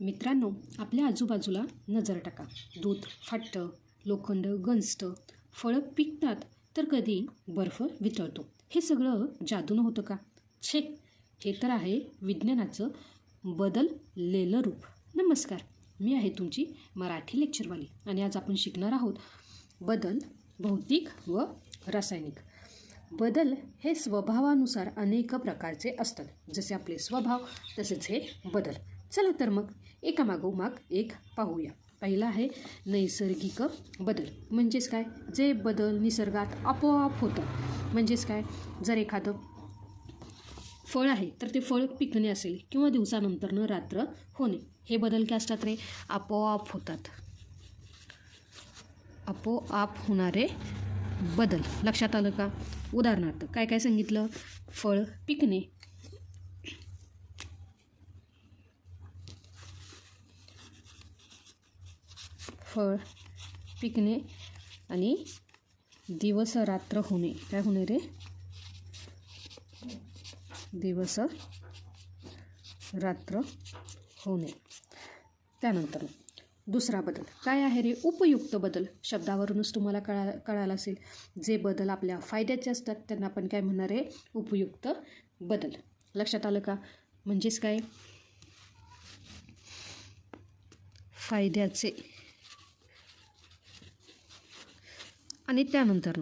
मित्रांनो आपल्या आजूबाजूला नजर टाका. दूध फाटतं लोखंड गंजतं फळं पिकतात तर कधी बर्फ वितळतो. हे सगळं जादूनं होतं का? छे हे तर आहे विज्ञानाचं बदललेलं रूप. नमस्कार मी आहे तुमची मराठी लेक्चरवाली आणि आज आपण शिकणार आहोत बदल भौतिक व रासायनिक. बदल हे स्वभावानुसार अनेक प्रकारचे असतात. जसे आपले स्वभाव तसेच हे बदल. चला तर मग एकामागोमाग एक पाहूया. पहिला आहे नैसर्गिक बदल. म्हणजेच काय? जे बदल निसर्गात आपोआप होतं. म्हणजेच काय? जर एखादं फळ आहे तर ते फळ पिकणे असेल किंवा दिवसानंतरनं रात्र होणे. हे बदल काय असतात रे? आपोआप होतात. आपोआप होणारे बदल. लक्षात आलं का? उदाहरणार्थ काय काय सांगितलं? फळ पिकणे. फळ पिकणे आणि दिवस रात्र होणे. काय होणे रे? दिवस रात्र होणे. त्यानंतर दुसरा बदल. काय आहे रे उपयुक्त बदल? शब्दावरूनच तुम्हाला कळा कळालं असेल. जे बदल आपल्या फायद्याचे असतात त्यांना आपण काय म्हणणार आहे? उपयुक्त बदल. लक्षात आलं का? म्हणजेच काय? फायद्याचे. आणि त्यानंतर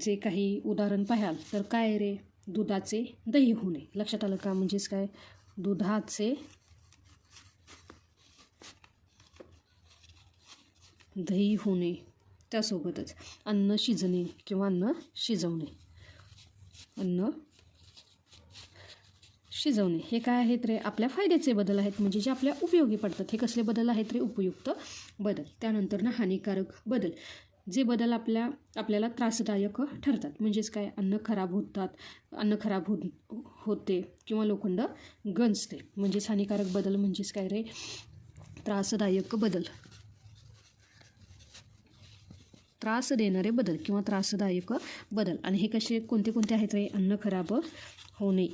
जे काही उदाहरण पाहाल तर काय रे? दुधाचे दही होणे. लक्षात आलं का? म्हणजेच काय? दुधाचे दही होणे. त्यासोबतच अन्न शिजणे किंवा अन्न शिजवणे. अन्न शिजवणे. हे काय आहेत रे? आपल्या फायद्याचे बदल आहेत. म्हणजे जे आपल्या उपयोगी पडतात. हे कसले बदल आहेत रे? उपयुक्त बदल. त्यानंतर ना हानिकारक बदल. जे बदल आपल्या आपल्याला त्रासदायक ठरतात. म्हणजेच काय? अन्न खराब होतात अन्न खराब होत होते किंवा लोखंड गंजते. म्हणजेच हानिकारक बदल म्हणजेच काय रे? त्रासदायक बदल. त्रास देणारे बदल किंवा त्रासदायक बदल. आणि हे कसे कोणते कोणते आहेत रे? अन्न खराब होणे.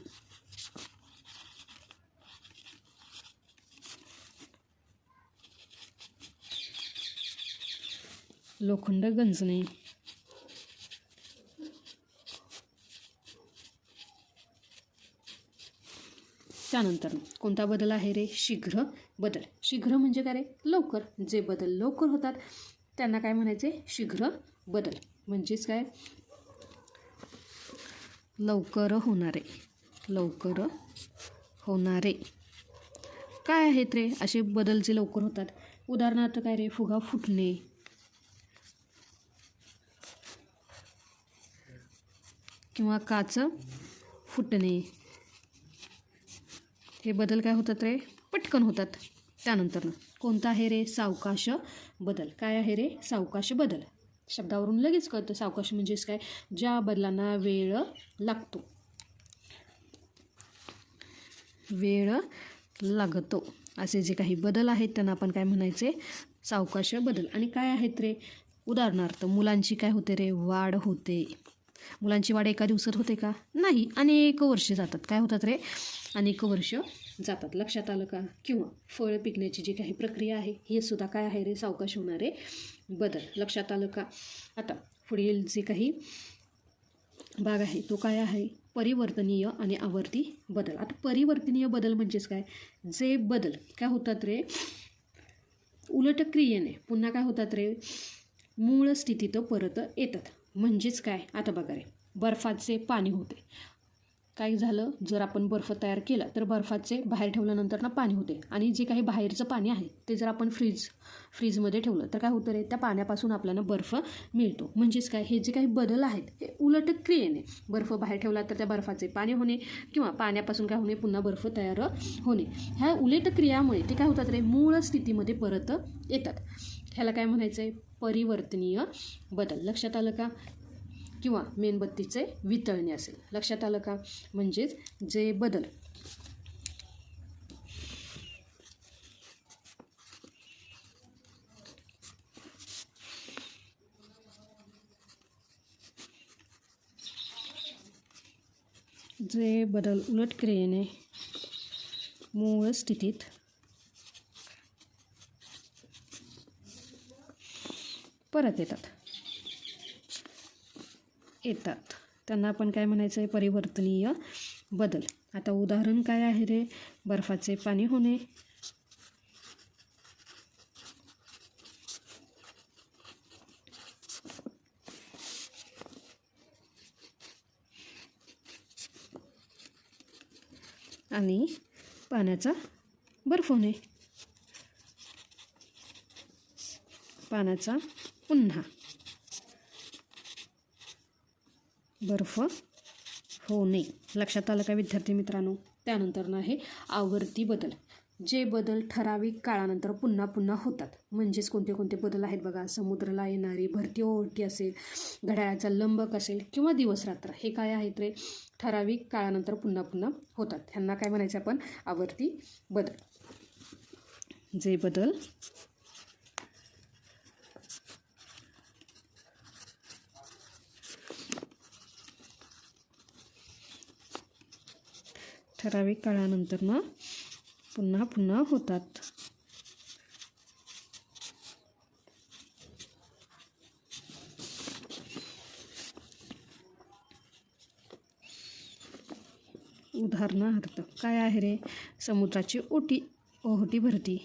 लोखंड गंजणे. त्यानंतर कोणता बदल आहे रे? शीघ्र बदल. शीघ्र म्हणजे काय रे? लवकर. जे बदल लवकर होतात त्यांना काय म्हणायचे? शीघ्र बदल. म्हणजेच काय? लवकर होणारे. लवकर होणारे. काय आहेत रे असे बदल जे लवकर होतात? उदाहरणार्थ काय रे? फुगा फुटणे. किंवा काच फुटणे. हे बदल काय होतात रे? पटकन होतात. त्यानंतर कोणता आहे रे सावकाश बदल? काय आहे रे सावकाश बदल? शब्दावरून लगेच कळतं. सावकाश म्हणजेच काय? ज्या बदलांना वेळ लागतो. वेळ लागतो. असे जे काही बदल आहेत त्यांना आपण काय म्हणायचे? सावकाश बदल. आणि काय आहेत रे? उदाहरणार्थ मुलांची काय होते रे? वाढ होते. मुलांची वाढ एका दिवसात होते का? नाही. अनेक वर्ष जातात. काय होतात रे? अनेक वर्ष जातात. लक्षात आलं का? किंवा फळ पिकण्याची जी काही प्रक्रिया आहे हे सुद्धा काय आहे रे? सावकाश होणारे बदल. लक्षात आलं का? आता पुढील जे काही भाग आहे तो काय आहे? परिवर्तनीय आणि आवर्ती बदल. आता परिवर्तनीय बदल म्हणजेच काय? जे बदल. काय होतात रे? उलट क्रियेने पुन्हा काय होतात रे? मूळ स्थितीत परत येतात. म्हणजेच काय? आता बघा रे. बर्फाचे पाणी होते. काय झालं? जर आपण बर्फ तयार केला तर बर्फाचे बाहेर ठेवल्यानंतर ना पाणी होते. आणि जे काही बाहेरचं पाणी आहे ते जर आपण फ्रीज फ्रीजमध्ये ठेवलं तर काय होतं रे? त्या पाण्यापासून आपल्याला बर्फ मिळतो. म्हणजेच काय? हे जे काही बदल आहेत हे उलट क्रियेने. बर्फ बाहेर ठेवला तर त्या बर्फाचे पाणी होणे किंवा पाण्यापासून काय होणे? पुन्हा बर्फ तयार होणे. ह्या उलट क्रियामुळे ते काय होतात रे? मूळ स्थितीमध्ये परत येतात. ह्याला काय म्हणायचं आहे परिवर्तनीय बदल. लक्षात आलं का? किंवा मेणबत्तीचे वितळणे असेल. लक्षात आलं का? म्हणजेच जे बदल. जे बदल उलट क्रियेने मूळ स्थितीत परत येतात. येतात. त्यांना आपण काय म्हणायचं आहे परिवर्तनीय बदल. आता उदाहरण काय आहे रे? बर्फाचे पाणी होणे. आणि पाण्याचा बर्फ होणे. पाण्याचा पुन्हा. बर्फ होणे. लक्षात आलं का विद्यार्थी मित्रांनो? त्यानंतर ना आहे आवर्ती बदल. जे बदल ठराविक काळानंतर पुन्हा पुन्हा होतात. म्हणजेच कोणते कोणते बदल आहेत बघा. समुद्राला येणारी भरती ओहोटी असेल घड्याळाचा लंबक असेल किंवा दिवस रात्र. हे काय आहेत रे? ठराविक काळानंतर पुन्हा पुन्हा होतात. ह्यांना काय म्हणायचं आपण? आवर्ती बदल. जे बदल ठराविक काळानंतर ना पुन्हा पुन्हा होतात. उदाहरणार्थ काय आहे रे? समुद्राची ओटी ओहोटी भरती.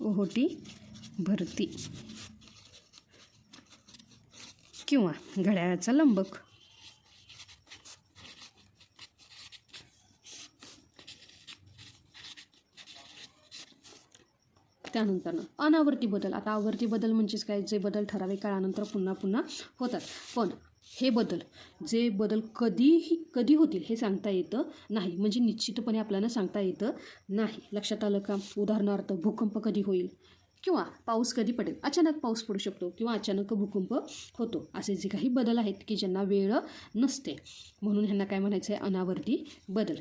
ओहोटी भरती. किंवा घड्याळाचा लंबक. त्यानंतर अनावर्ती बदल. आता आवर्ती बदल म्हणजेच काय? जे बदल ठराविक काळानंतर पुन्हा पुन्हा होतात. पण हे बदल जे बदल कधीही कधी होतील हे सांगता येतं नाही. म्हणजे निश्चितपणे आपल्याला सांगता येतं नाही. लक्षात आलं का? उदाहरणार्थ भूकंप कधी होईल? किंवा पाऊस कधी पडेल अचानक पाऊस पडू शकतो किंवा अचानक भूकंप होतो. असे जे काही बदल आहेत की ज्यांना वेळ नसते. म्हणून ह्यांना काय म्हणायचं आहे अनावर्ती बदल.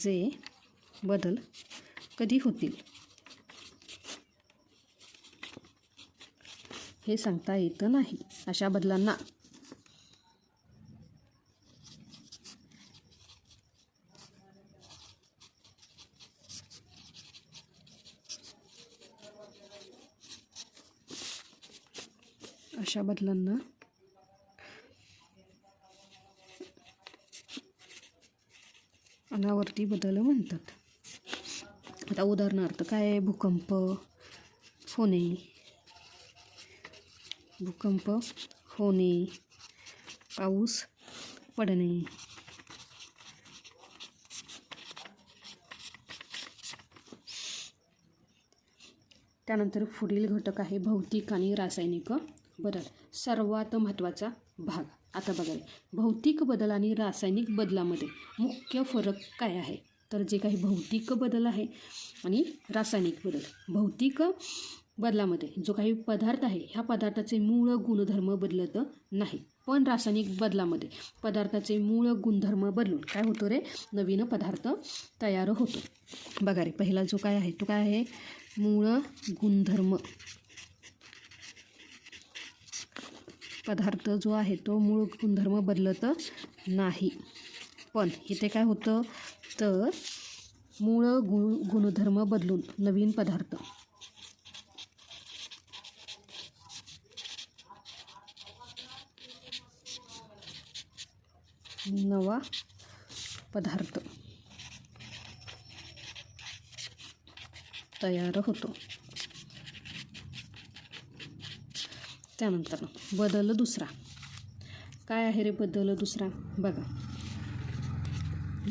जे बदल कधी होतील? हे सांगता येतं नाही. अशा बदलांना अशा बदलांना. अनावर्ती बदल म्हणतात. आता उदाहरणार्थ काय आहे? भूकंप होणे भूकंप होणे पाऊस पडणे. त्यानंतर पुढील घटक आहे भौतिक आणि रासायनिक. बदल. सर्वात महत्त्वाचा भाग. आता बघा भौतिक बदल आणि रासायनिक बदलामध्ये मुख्य फरक काय आहे? तर जे काही भौतिक बदल आहे आणि रासायनिक बदल. भौतिक बदलामध्ये जो काही पदार्थ आहे ह्या पदार्थाचे मूळ गुणधर्म बदलत नाही. पण रासायनिक बदलामध्ये पदार्थाचे मूळ गुणधर्म बदलून काय होतो रे? नवीन पदार्थ तयार होतो. बघा रे पहिला जो काय आहे तो काय आहे? मूळ गुणधर्म. पदार्थ जो आहे तो मूळ गुणधर्म बदलत नाही. पण इथे काय होतं? तर मूळ गुण गुणधर्म बदलून नवीन पदार्थ. नवा पदार्थ तयार होतो. त्यानंतर बदल दुसरा. काय आहे रे बदल दुसरा? बघा.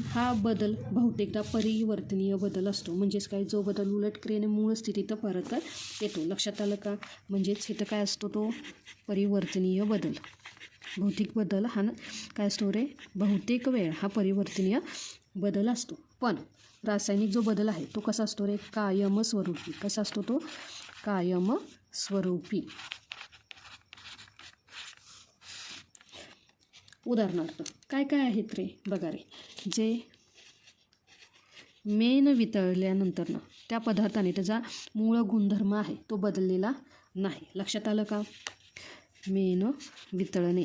हा बदल बहुतेकदा परिवर्तनीय बदल असतो. म्हणजेच काय? जो बदल उलट क्रियेने मूळ स्थितीत परत येतो. लक्षात आलं का? म्हणजेच इथं काय असतो तो? परिवर्तनीय बदल. भौतिक बदल हा न- काय असतो रे? बहुतेक वेळ हा परिवर्तनीय बदल असतो. पण रासायनिक जो बदल आहे तो कसा असतो रे? कायम स्वरूपी कसा असतो तो? कायम उदाहरणार्थ काय काय आहेत रे? बघा रे. जे मेन वितळल्यानंतर त्या पदार्थाने त्याचा मूळ गुणधर्म आहे तो बदललेला नाही. लक्षात आलं का? मेन वितळणे.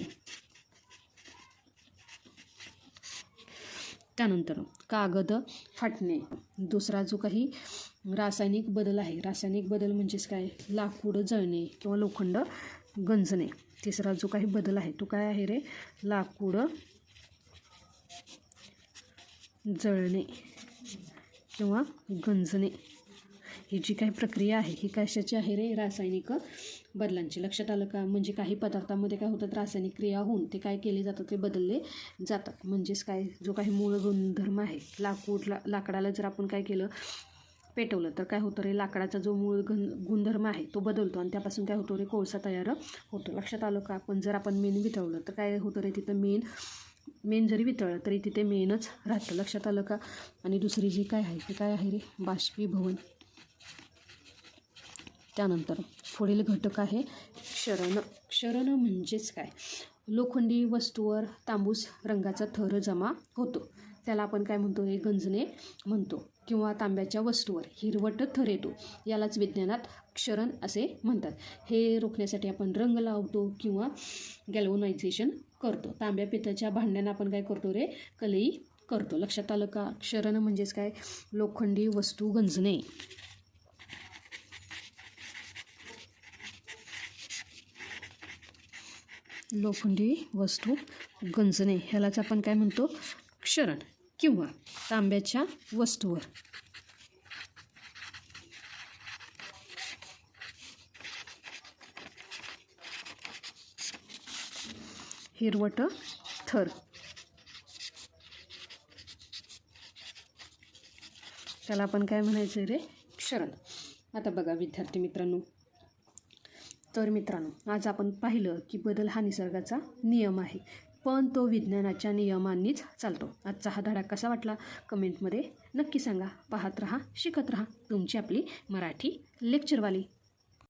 त्यानंतर कागद फाटणे. दुसरा जो काही रासायनिक बदल आहे रासायनिक बदल म्हणजेच काय? लाकूड जळणे किंवा लोखंड गंजणे. तिसरा जो काही बदल आहे तो काय आहे रे? लाकूड जळणे किंवा गंजणे. ही जी काही प्रक्रिया आहे ही कशाची आहे रे? रासायनिक बदलांची. लक्षात आलं का? म्हणजे काही पदार्थामध्ये काय होतात? रासायनिक क्रिया होऊन ते काय केले जातात? ते बदलले जातात. म्हणजेच काय? जो काही मूळ गुणधर्म आहे लाकूड ला लाकडाला जर आपण काय केलं पेटवलं तर काय होतं रे? लाकडाचा जो मूळ घन गुणधर्म आहे तो बदलतो आणि त्यापासून काय होतो रे? कोळसा तयार होतो. लक्षात आलं का? आपण जर आपण मेन वितळलं तर काय होतं रे? तिथं मेन मेन जरी वितळलं तरी तिथे मेनच राहतं. लक्षात आलं का? आणि दुसरी जी काय आहे? ती काय आहे रे? बाष्पीभवन त्यानंतर पुढील घटक आहे क्षरण. क्षरण म्हणजेच काय? लोखंडी वस्तूवर तांबूस रंगाचा थर जमा होतो. त्याला आपण काय म्हणतो हे गंजणे म्हणतो. किंवा तांब्याच्या वस्तूवर हिरवट थर येतो यालाच विज्ञानात क्षरण असे म्हणतात. हे रोखण्यासाठी आपण रंग लावतो किंवा गॅल्वनायझेशन करतो. तांब्या पितळच्या भांड्यांना आपण काय करतो रे? कलई करतो. लक्षात आलं का? क्षरण म्हणजेच काय? लोखंडी वस्तू गंजणे. लोखंडी वस्तू गंजणे. ह्यालाच आपण काय म्हणतो? क्षरण किंवा तांब्याच्या वस्तूवर. हिरवट थर. त्याला आपण काय म्हणायचं रे? क्षरण. आता बघा विद्यार्थी मित्रांनो. तर मित्रांनो आज आपण पाहिलं की बदल हा निसर्गाचा नियम आहे. पण तो विज्ञानाच्या नियमांनीच चालतो. आजचा हा धडा कसा वाटला? कमेंटमध्ये नक्की सांगा. पाहत रहा शिकत रहा. तुमची आपली मराठी लेक्चरवाली.